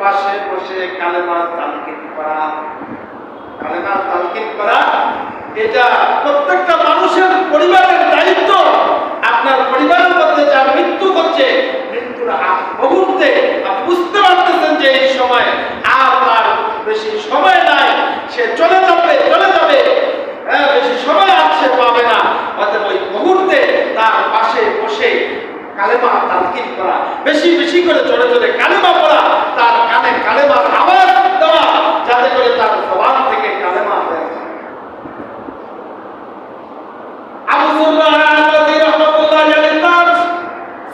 পাশে বসে কালেমা তালকিন করা। কালেমা তালকিন করা, এটা প্রত্যেকটা মানুষের পরিবারের দায়িত্ব। আপনার পরিবারের মধ্যে যা মৃত্যু হচ্ছে মৃত্যুর আগ মুহূর্তে আপনি বুঝতে পারতেছেন যে এই সময় আর তার বেশি সময় নাই। সে চলে যাবে চলে যাবে। হ্যাঁ বেশি সময় আর সে পাবে না। অতএব ওই মুহূর্তে তার পাশে বসে কালেমা তালকিন করা বেশি বেশি করে চলে চলে কালেমা পড়া তার কানে কালেমার আওয়াজ দেওয়া যাতে করে তার জবান থেকে কালেমা বের হয়। আবু সুলতান আল-বাসরি রহমাতুল্লাহ আলাইহি তার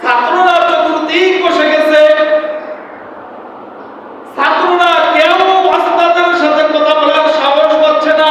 ছাত্ররা চতুর্দিক বসে গেছে ছাত্ররা কেউ ওস্তাদের সাথে কথা বলার সাহস পাচ্ছে না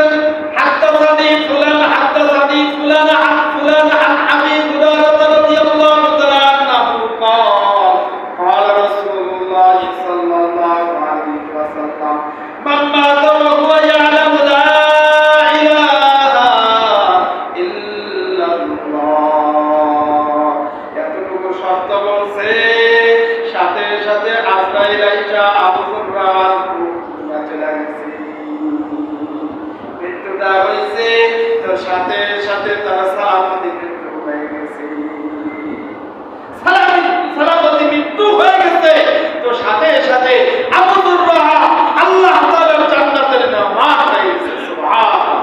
সাথে সাথে আজরাইল আইসা আবু চলে গেছে মৃত্যুটা হয়েছে, তো সাথে সাথে তার মৃত্যু হয়ে গেছে সালামতি সালামতি মৃত্যু হয়ে গেছে তো সাথে সাথে আবু দুররাহা আল্লাহ তাআলার জান্নাতের মেহমান হয়ে গেছে সুবহানাল্লাহ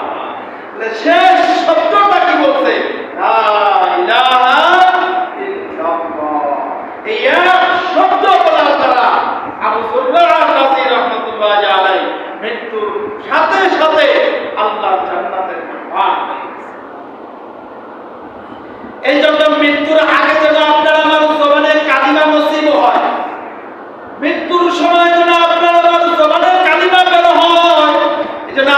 তাহলে শেষ শব্দটা কি বলছে লা ইলাহা ইল্লাল্লাহ এই এক শব্দ বলার দ্বারা আবু সুররা রাজি রহমতুল্লাহ আলাই মৃত্যুর সাথে সাথে আল্লাহ জান্নাতের এই জন্য মৃত্যুর আগে যেন আপনার আমার জবানে কালিমা নসিব হয়, মৃত্যুর সময় যেন আপনার আমার জবানে কালিমা বের হয়, এই জন্য